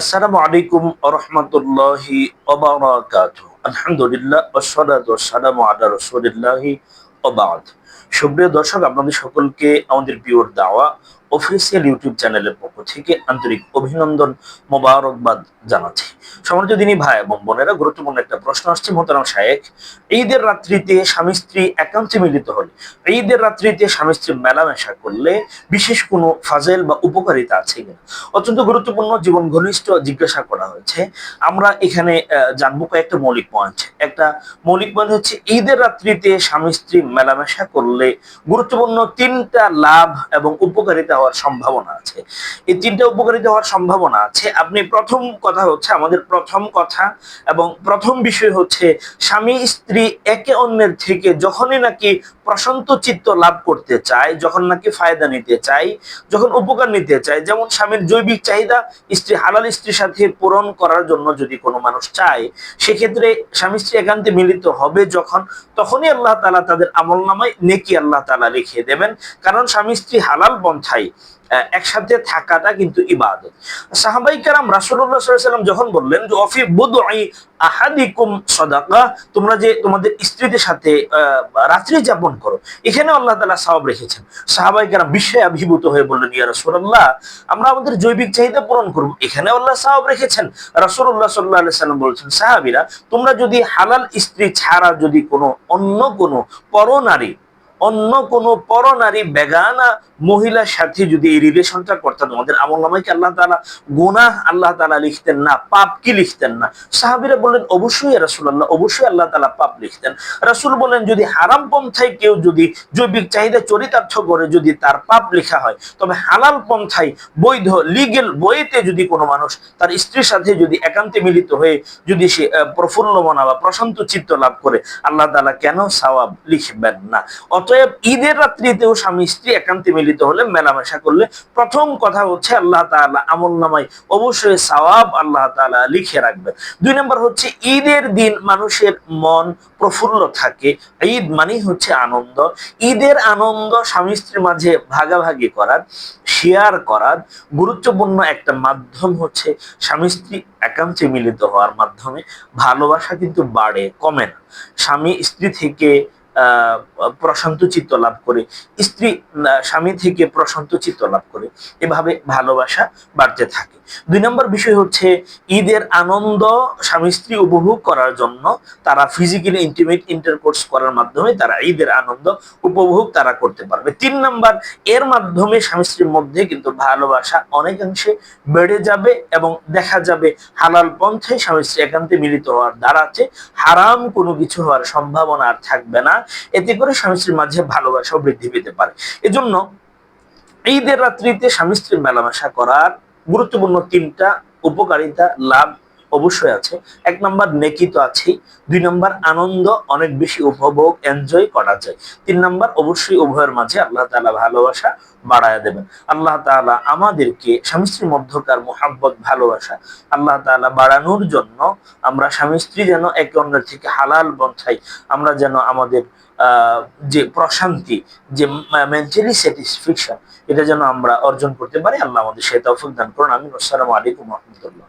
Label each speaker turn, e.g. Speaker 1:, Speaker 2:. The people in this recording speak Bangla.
Speaker 1: আসসালামু আলাইকুম রহমতুল্লাহি আলহামদুলিল্লাহ ওসলাত ওসালামু আলা রসুলিল্লাহি অবাদ সুপ্রিয় দর্শক, আপনাদের সকলকে আমাদের পিওর দাওয়া অফিসিয়াল ইউটিউব চ্যানেলের পক্ষ থেকে আন্তরিক অভিনন্দন, মোবারকবাদ জানাচ্ছি। সম্মানিত দিনী ভাই এবং বোনেরা, গুরুত্বপূর্ণ একটা প্রশ্ন আসছে। মোহতারাম শায়েক ঈদের রাত্রিতে স্বামী স্ত্রী একান্তে মিলিত হলে, ঈদের রাত্রিতে স্বামী স্ত্রী মেলামেশা করলে বিশেষ কোনো ফাজেল বা উপকারিতা আছে কিনা? অত্যন্ত গুরুত্বপূর্ণ, জীবন ঘনিষ্ঠ জিজ্ঞাসা করা হয়েছে। আমরা এখানে জানব কয়েকটা মৌলিক পয়েন্ট একটা মৌলিক পয়েন্ট হচ্ছে, ঈদের রাত্রিতে স্বামী স্ত্রী মেলামেশা করলে গুরুত্বপূর্ণ তিনটা লাভ এবং উপকারিতা হওয়ার সম্ভাবনা আছে। এই তিনটা উপকারিতা হওয়ার সম্ভাবনা আছে। আপনি প্রথম কথা হচ্ছে আমাদের প্রথম কথা এবং প্রথম বিষয় হচ্ছে স্বামী স্ত্রী একে অন্যের থেকে যখনই নাকি প্রশান্ত চিত্ত লাভ করতে চায়, যখন নাকি ফায়দা নিতে চায়, যখন উপকার নিতে চায়, যেমন স্বামীর জৈবিক চাহিদা, স্ত্রী, হালাল স্ত্রীর সাথে পূরণ করার জন্য যদি কোনো মানুষ চায়, সেক্ষেত্রে স্বামী স্ত্রী একান্তে মিলিত হবে যখন, তখনই আল্লাহ তালা তাদের আমল নামায় নেকি আল্লাহ তালা লিখে দেবেন। কারণ স্বামী স্ত্রী হালাল পন্থায় একসাথে থাকাটা কিন্তু ইবাদত। সাহাবাই কারাম সাল্লাল্লাহু সাল্লাম যখন বললেন যে, অফি বুদই আহাদিকুম সাদাকা তোমরা যে তোমাদের স্ত্রীদের সাথে রাত্রি যাপন করো। এখানে আল্লাহ তালা সাহাব রেখেছেন। সাহাবাই কারাম বিস্ময়ে অভিভূত হয়ে বললেন, ইয়া রসুল্লাহ আমরা আমাদের জৈবিক চাহিদা পূরণ করব। এখানে আল্লাহ সাহাব রেখেছেন। রসুল্লাহ সাল্লাহ সাল্লাম বলছেন, সাহাবিরা, তোমরা যদি হালাল স্ত্রী ছাড়া যদি কোনো অন্য কোনো পরনারী অন্য কোনো পরনারী, বেগানা মহিলার সাথে যদি এই রিলেশনটা করতেন, আমাদের আমল নামাইকে আল্লাহ তাআলা গুনাহ আল্লাহ তাআলা লিখতেন না? পাপ কি লিখতেন না? সাহাবীরা বললেন, অবশ্যই রাসূলুল্লাহ, অবশ্যই আল্লাহ তাআলা পাপ লিখতেন। রাসূল বলেন যদি হারাম পন্থায় কেউ যদি জৈবিক চাহিদা, চরিতার্থ করে যদি তার পাপ লেখা হয়, তবে হালাল পন্থায় বৈধ লিগেল বইতে যদি কোনো মানুষ তার স্ত্রীর সাথে যদি একান্তে মিলিত হয়ে যদি সে প্রফুল্ল মনা বা প্রশান্ত চিত্ত লাভ করে, আল্লাহ তালা কেন সওয়াব লিখবেন না? অতএব ঈদের রাত্রিতেও স্বামী স্ত্রী একান্তে মিলিত হলে মেলামেশা করলে প্রথম কথা হচ্ছে আল্লাহ তাআলা আমল নামাই অবশ্যই সওয়াব আল্লাহ তাআলা লিখে রাখবেন। দুই নম্বর হচ্ছে ঈদের দিন মানুষের মন প্রফুল্ল থাকে। ঈদ মানেই হচ্ছে আনন্দ। ঈদের আনন্দ স্বামী স্ত্রীর মাঝে ভাগাভাগি করার শেয়ার করার গুরুত্বপূর্ণ একটা মাধ্যম হচ্ছে স্বামী স্ত্রী একান্তে মিলিত হওয়ার মাধ্যমে। ভালোবাসা কিন্তু বাড়ে, কমে না। স্বামী স্ত্রী থেকে প্রশান্ত চিত্ত লাভ করে। স্ত্রী স্বামী থেকে প্রশান্ত চিত্ত লাভ করে। এভাবে ভালোবাসা বাড়তে থাকে। দুই নম্বর বিষয় হচ্ছে, ঈদের আনন্দ স্বামী স্ত্রী উপভোগ করার জন্য তারা ফিজিক্যালি ইন্টিমেট ইন্টারকোর্স করার মাধ্যমে তারা ঈদের আনন্দ উপভোগ তারা করতে পারবে। তিন নম্বর, এর মাধ্যমে স্বামী স্ত্রীর মধ্যে কিন্তু ভালোবাসা অনেকাংশে বেড়ে যাবে এবং দেখা যাবে হালাল পন্থে স্বামী স্ত্রী একান্তে মিলিত হওয়ার দ্বারাতে হারাম কোনো কিছু হওয়ার সম্ভাবনা আর থাকবে না। এতে করে স্বামী স্ত্রীর মাঝে ভালোবাসাও বৃদ্ধি পেতে পারে। এজন্য ঈদের রাত্রিতে স্বামী স্ত্রীর মেলামেশা করার গুরুত্বপূর্ণ তিনটা উপকারিতা লাভ অবশ্যই আছে। এক নম্বর নেকি তো আছেই। দুই নম্বর আনন্দ, অনেক বেশি উপভোগ এনজয় করা যায়। তিন নম্বর অবশ্যই উভয়ের মাঝে আল্লাহ তাআলা ভালোবাসা বাড়ায় দেবেন। আল্লাহ তাআলা আমাদেরকে স্বামী স্ত্রীর মধ্যকার মোহাব্বত, ভালোবাসা আল্লাহ তাআলা বাড়ানোর জন্য আমরা স্বামী স্ত্রী যেন একে অন্যের থেকে হালাল বঞ্চাই আমরা যেন আমাদের যে প্রশান্তি, যে মেন্টালি স্যাটিসফ্যাকশন এটা যেন আমরা অর্জন করতে পারি, আল্লাহ আমাদের সে তৌফিক দান করুন। আমি আসসালামু আলাইকুম রহমতুল্লাহ।